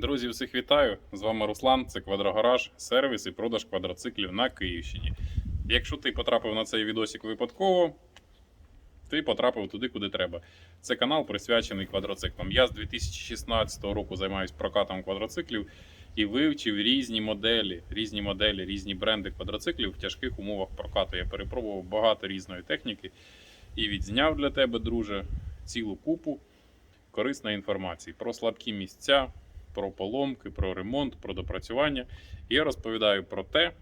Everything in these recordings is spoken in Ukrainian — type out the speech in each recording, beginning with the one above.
Друзі, всіх вітаю! З вами Руслан, це Квадрогараж, сервіс і продаж квадроциклів на Київщині. Якщо ти потрапив на цей відосик випадково, ти потрапив туди, куди треба. Це канал присвячений квадроциклам. Я з 2016 року займаюся прокатом квадроциклів і вивчив різні моделі, різні моделі, різні бренди квадроциклів в тяжких умовах прокату. Я перепробував багато різної техніки і відзняв для тебе, друже, цілу купу корисної інформації про слабкі місця, про поломки, про ремонт, про допрацювання. І я розповідаю про те,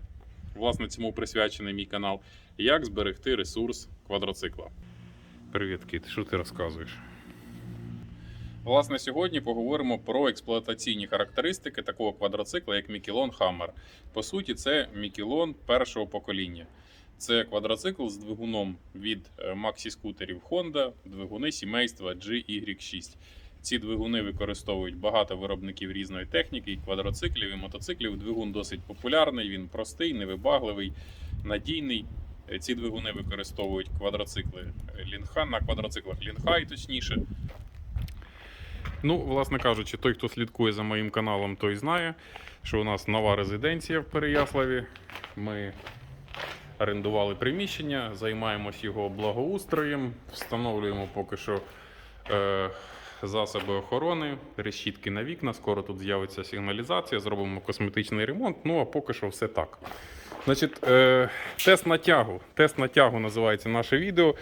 власне, цьому присвячений мій канал, як зберегти ресурс квадроцикла. Привіт, Кіт, що ти розказуєш? Власне, сьогодні поговоримо про експлуатаційні характеристики такого квадроцикла, як Мікелон Hammer. По суті, це Мікелон першого покоління. Це квадроцикл з двигуном від максі-скутерів Honda, двигуни сімейства GY6. Ці двигуни використовують багато виробників різної техніки, і квадроциклів, і мотоциклів. Двигун досить популярний, він простий, невибагливий, надійний. Ці двигуни використовують квадроцикли Лінха на квадроциклах Лінхай, точніше. Ну, власне кажучи, той, хто слідкує за моїм каналом, той знає, що у нас нова резиденція в Переяславі. Ми орендували приміщення, займаємось його благоустроєм, встановлюємо поки що е, засоби охорони, решітки на вікна. Скоро тут з'явиться сигналізація, зробимо косметичний ремонт. Ну а поки що все так. Значить, е, тест на тягу. Тест на тягу називається наше відео.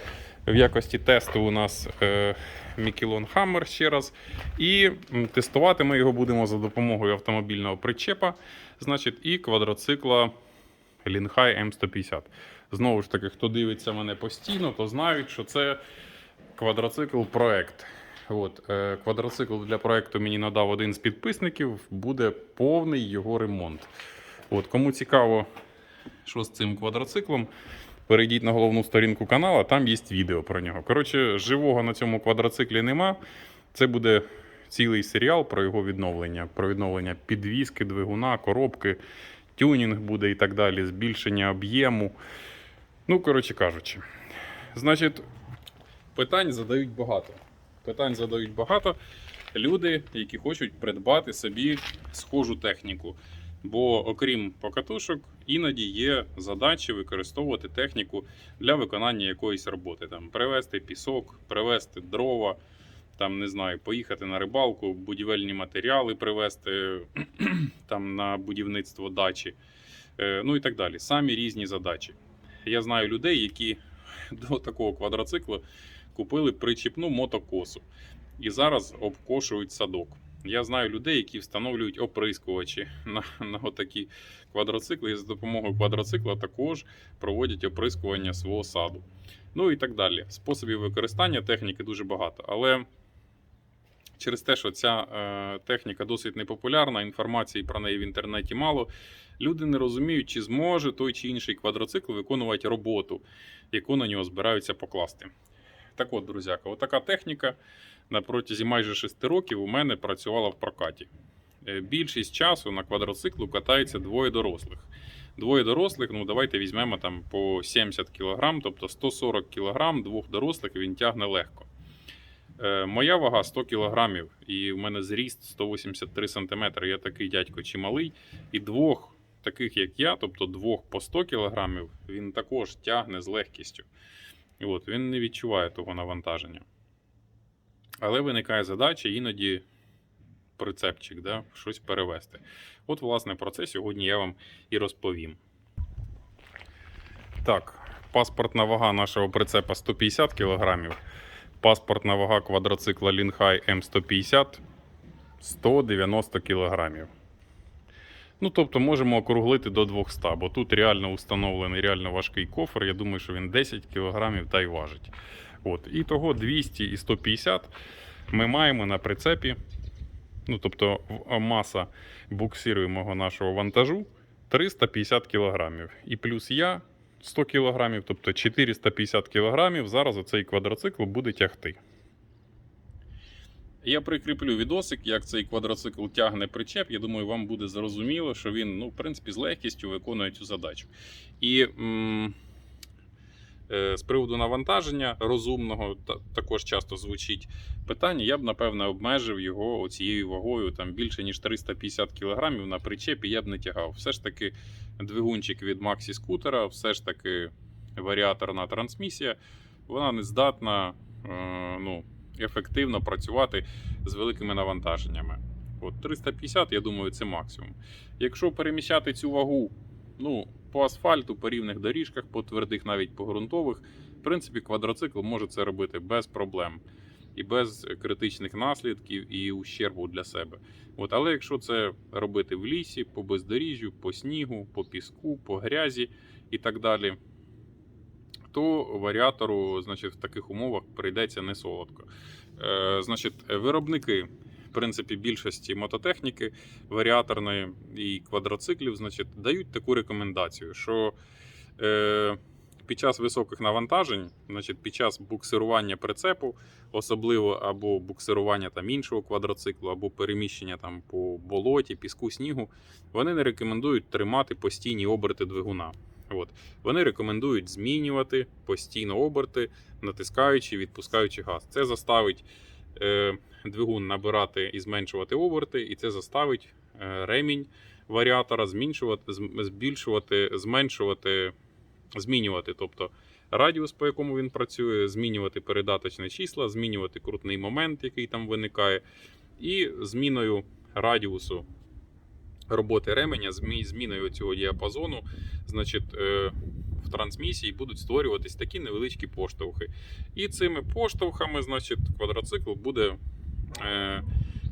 В якості тесту у нас е, Мікелон Hammer ще раз. І тестувати ми його будемо за допомогою автомобільного причепа, значить, і квадроцикла Лінхай М150. Знову ж таки, хто дивиться мене постійно, то знають, що це квадроцикл проект. От, е, квадроцикл для проекту мені надав один з підписників, буде повний його ремонт. От, кому цікаво, що з цим квадроциклом, перейдіть на головну сторінку каналу, там є відео про нього. Коротше, живого на цьому квадроциклі нема. Це буде цілий серіал про його відновлення, про відновлення підвіски, двигуна, коробки, тюнінг буде і так далі, збільшення об'єму. Ну, коротше кажучи, значить, питань задають багато. Питань задають багато люди, які хочуть придбати собі схожу техніку. Бо окрім покатушок, іноді є задачі використовувати техніку для виконання якоїсь роботи. Там привезти пісок, привезти дрова, там не знаю, поїхати на рибалку, будівельні матеріали привезти там на будівництво дачі, е, ну і так далі. Самі різні задачі. Я знаю людей, які до такого квадроциклу купили причіпну мотокосу і зараз обкошують садок. Я знаю людей, які встановлюють оприскувачі на, на отакі квадроцикли, і за допомогою квадроцикла також проводять оприскування свого саду. Ну і так далі. Способів використання техніки дуже багато. Але через те, що ця е, техніка досить непопулярна, інформації про неї в інтернеті мало, люди не розуміють, чи зможе той чи інший квадроцикл виконувати роботу, яку на нього збираються покласти. Так от, друзяка, отака техніка на протязі майже 6 років у мене працювала в прокаті. Е, Більшість часу на квадроциклу катається двоє дорослих. Двоє дорослих, ну давайте візьмемо там по 70 кг, тобто 140 кг двох дорослих він тягне легко. Е, моя вага 100 кг, і в мене зріст 183 см. Я такий дядько чималий. І двох таких, як я, тобто двох по 100 кг, він також тягне з легкістю. От, він не відчуває того навантаження. Але виникає задача іноді прицепчик, да, щось перевести. От, власне, про це сьогодні я вам і розповім. Так, паспортна вага нашого прицепа 150 кг. Паспортна вага квадроцикла Лінхай М150 190 кг. Ну, тобто можемо округлити до 200, бо тут реально установлений реально важкий кофр. Я думаю, що він 10 кг та й важить. От. І того 200 і 150 ми маємо на прицепі. Ну, тобто маса буксируємого нашого вантажу 350 кг. І плюс я 100 кг, тобто 450 кг. Зараз оцей квадроцикл буде тягти. Я прикріплю відосик, як цей квадроцикл тягне причеп. Я думаю, вам буде зрозуміло, що він, ну, в принципі, з легкістю виконує цю задачу. І м- Е, З приводу навантаження розумного, та- також часто звучить питання, я б напевне обмежив його цією вагою там більше ніж 350 кг на причепі я б не тягав. Все ж таки, двигунчик від Maxi скутера, все ж таки варіаторна трансмісія, вона не здатна е, ну, ефективно працювати з великими навантаженнями. От 350, я думаю, це максимум. Якщо переміщати цю вагу ну, по асфальту, по рівних доріжках, по твердих, навіть по ґрунтових, в принципі, квадроцикл може це робити без проблем і без критичних наслідків і ущербу для себе. От, але якщо це робити в лісі, по бездоріжжю, по снігу, по піску, по грязі і так далі, то варіатору, значить, в таких умовах прийдеться не солодко. Е, значить, виробники, в принципі, більшості мототехніки, варіаторної і квадроциклів, значить, дають таку рекомендацію, що е, під час високих навантажень, значить, під час буксирування прицепу, особливо або буксирування там іншого квадроциклу, або переміщення там по болоті, піску, снігу, вони не рекомендують тримати постійні оберти двигуна. От. Вони рекомендують змінювати постійно оберти, натискаючи, відпускаючи газ. Це заставить е, двигун набирати і зменшувати оберти, і це заставить е, ремінь варіатора зменшувати, збільшувати, зменшувати, змінювати. Тобто радіус, по якому він працює, змінювати передаточні числа, змінювати крутний момент, який там виникає, і зміною радіусу роботи ременя, змі- зміною цього діапазону, значить, е, в трансмісії будуть створюватись такі невеличкі поштовхи. І цими поштовхами, значить, квадроцикл буде е,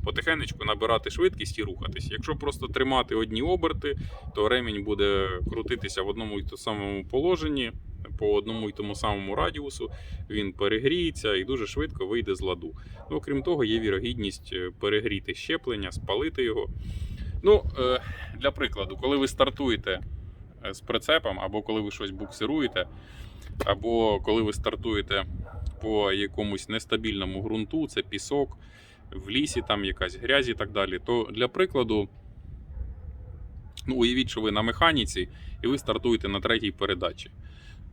потихенечку набирати швидкість і рухатись. Якщо просто тримати одні оберти, то ремінь буде крутитися в одному і тому самому положенні, по одному і тому самому радіусу, він перегріється і дуже швидко вийде з ладу. Ну, окрім того, є вірогідність е, перегріти щеплення, спалити його. Ну, е, для прикладу, коли ви стартуєте е, з прицепом, або коли ви щось буксируєте, або коли ви стартуєте по якомусь нестабільному ґрунту, це пісок, в лісі там якась грязь і так далі, то для прикладу, ну, уявіть, що ви на механіці і ви стартуєте на третій передачі.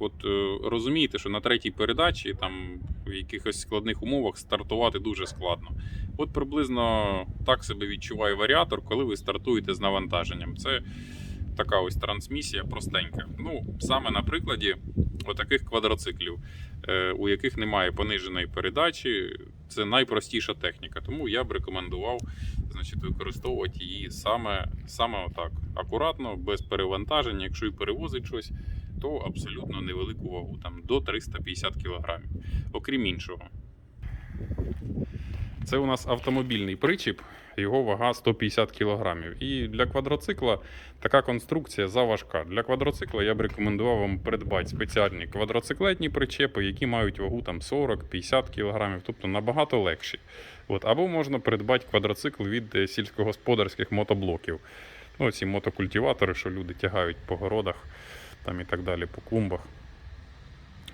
От е, розумієте, що на третій передачі там в якихось складних умовах стартувати дуже складно. От приблизно так себе відчуває варіатор, коли ви стартуєте з навантаженням. Це така ось трансмісія простенька. Ну, саме на прикладі отаких квадроциклів, е, у яких немає пониженої передачі, це найпростіша техніка. Тому я б рекомендував значить, використовувати її саме, саме отак. Акуратно, без перевантаження. Якщо і перевозить щось, то абсолютно невелику вагу, там до 350 кг. Окрім іншого. Це у нас автомобільний причіп, його вага 150 кг. І для квадроцикла така конструкція заважка. Для квадроцикла я б рекомендував вам придбати спеціальні квадроциклетні причепи, які мають вагу там 40-50 кг, тобто набагато легші. От, або можна придбати квадроцикл від е, сільськогосподарських мотоблоків. Ну, ці мотокультиватори, що люди тягають по городах там і так далі, по клумбах.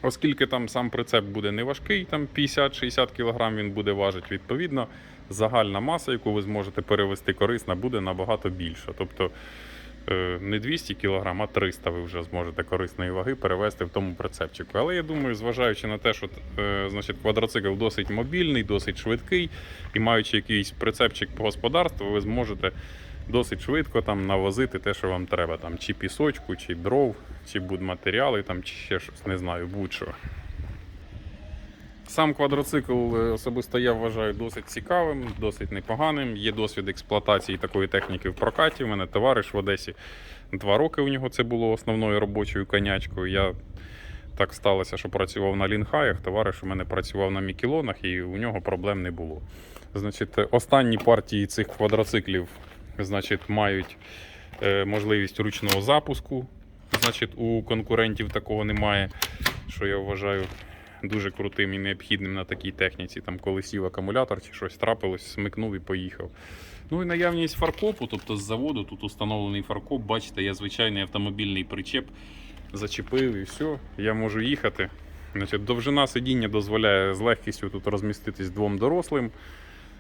Оскільки там сам прицеп буде не важкий, там 50-60 кг він буде важити, відповідно, загальна маса, яку ви зможете перевести корисна, буде набагато більша. Тобто е, не 200 кг, а 300 ви вже зможете корисної ваги перевести в тому прицепчику. Але я думаю, зважаючи на те, що е, значить, квадроцикл досить мобільний, досить швидкий і маючи якийсь прицепчик по господарству, ви зможете досить швидко там навозити те, що вам треба, там чи пісочку, чи дров, чи будматеріали, там, чи ще щось, не знаю, будь-що. Сам квадроцикл е, особисто я вважаю досить цікавим, досить непоганим. Є досвід експлуатації такої техніки в прокаті. У мене товариш в Одесі два роки у нього це було основною робочою конячкою. Я так сталося, що працював на лінхаях. Товариш у мене працював на мікілонах і у нього проблем не було. Значить, останні партії цих квадроциклів значить, мають е, можливість ручного запуску. Значить, у конкурентів такого немає, що я вважаю дуже крутим і необхідним на такій техніці. Там коли сів акумулятор чи щось трапилось, смикнув і поїхав. Ну і наявність фаркопу, тобто з заводу тут установлений фаркоп. Бачите, я звичайний автомобільний причеп зачепив і все, я можу їхати. Значить, довжина сидіння дозволяє з легкістю тут розміститись двом дорослим.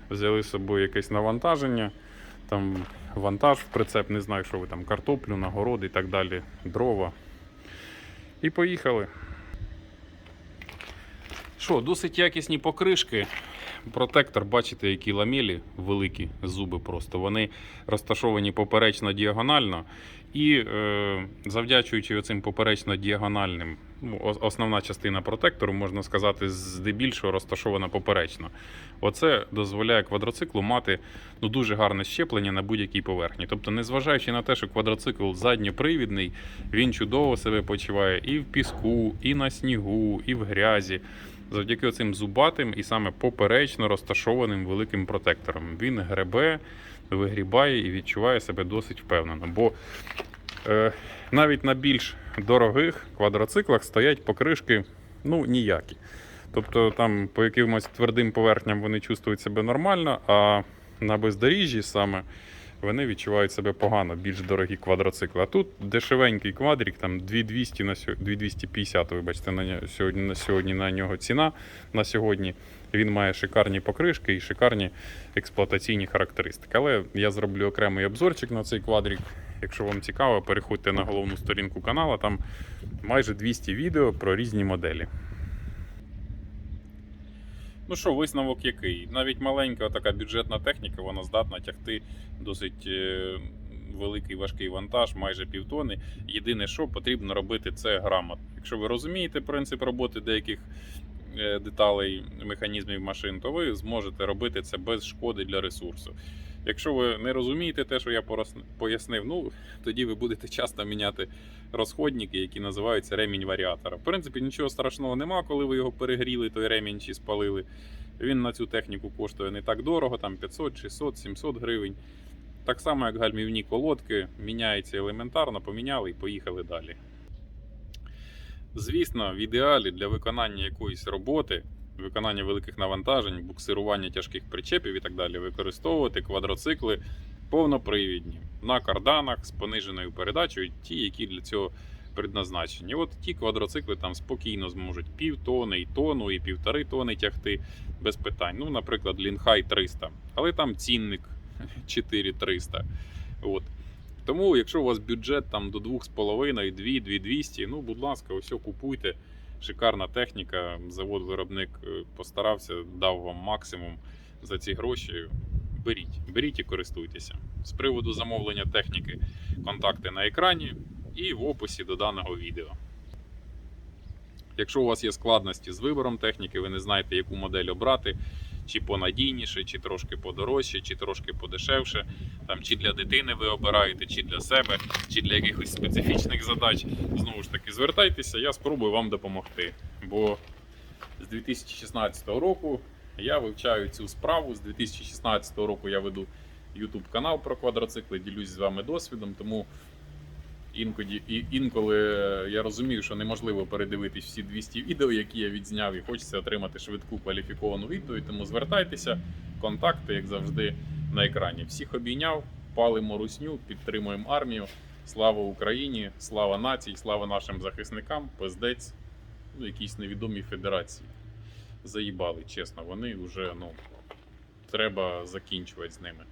Взяли з собою якесь навантаження, там вантаж в прицеп, не знаю, що ви там, картоплю, нагороди і так далі, дрова. І поїхали. Що, досить якісні покришки. Протектор, бачите, які ламелі великі зуби просто. Вони розташовані поперечно діагонально. І е, завдячуючи оцим поперечно-діагональним, ну, основна частина протектору, можна сказати, здебільшого розташована поперечно. Оце дозволяє квадроциклу мати ну, дуже гарне щеплення на будь-якій поверхні. Тобто, незважаючи на те, що квадроцикл задньопривідний, він чудово себе почуває і в піску, і на снігу, і в грязі. Завдяки цим зубатим і саме поперечно розташованим великим протектором. Він гребе, вигрібає і відчуває себе досить впевнено. Бо е, навіть на більш дорогих квадроциклах стоять покришки ну, ніякі. Тобто там по якимось твердим поверхням вони чувствують себе нормально, а на бездоріжжі саме вони відчувають себе погано, більш дорогі квадроцикли. А тут дешевенький квадрик, там 2200 на сьо- 2250, вибачте, на сьогодні, на сьогодні на нього ціна на сьогодні. Він має шикарні покришки і шикарні експлуатаційні характеристики. Але я зроблю окремий обзорчик на цей квадрик. Якщо вам цікаво, переходьте на головну сторінку каналу, там майже 200 відео про різні моделі. Ну що, висновок який? Навіть маленька така бюджетна техніка, вона здатна тягти досить е, великий важкий вантаж, майже півтони. Єдине, що потрібно робити, це грамотно. Якщо ви розумієте принцип роботи деяких е, деталей механізмів машин, то ви зможете робити це без шкоди для ресурсу. Якщо ви не розумієте те, що я пояснив, ну тоді ви будете часто міняти розходники, які називаються ремінь варіатора. В принципі, нічого страшного нема, коли ви його перегріли, той ремінь чи спалили. Він на цю техніку коштує не так дорого, там 500, 600, 700 гривень. Так само, як гальмівні колодки, міняється елементарно, поміняли і поїхали далі. Звісно, в ідеалі для виконання якоїсь роботи, виконання великих навантажень, буксирування тяжких причепів і так далі, використовувати квадроцикли повнопривідні на карданах з пониженою передачею, ті, які для цього предназначені. От ті квадроцикли там спокійно зможуть півтони, і тонну, і півтори тони тягти без питань. Ну, наприклад, Лінхай 300, але там цінник 4300. От. Тому, якщо у вас бюджет там до 2,5, 2, 2200, ну, будь ласка, ось купуйте. Шикарна техніка. Завод-виробник е, постарався, дав вам максимум за ці гроші. Беріть, беріть і користуйтеся. З приводу замовлення техніки, контакти на екрані і в описі до даного відео. Якщо у вас є складності з вибором техніки, ви не знаєте, яку модель обрати, чи понадійніше, чи трошки подорожче, чи трошки подешевше, там, чи для дитини ви обираєте, чи для себе, чи для якихось специфічних задач, знову ж таки, звертайтеся, я спробую вам допомогти. Бо з 2016 року я вивчаю цю справу. З 2016 року я веду YouTube канал про квадроцикли, ділюсь з вами досвідом, тому інкоді, інколи я розумію, що неможливо передивитись всі 200 відео, які я відзняв, і хочеться отримати швидку кваліфіковану відповідь. Тому звертайтеся, контакти, як завжди, на екрані. Всіх обійняв, палимо русню, підтримуємо армію. Слава Україні, слава нації, слава нашим захисникам, пиздець, ну, якісь невідомі федерації. Заїбали, чесно, вони вже ну, треба закінчувати з ними.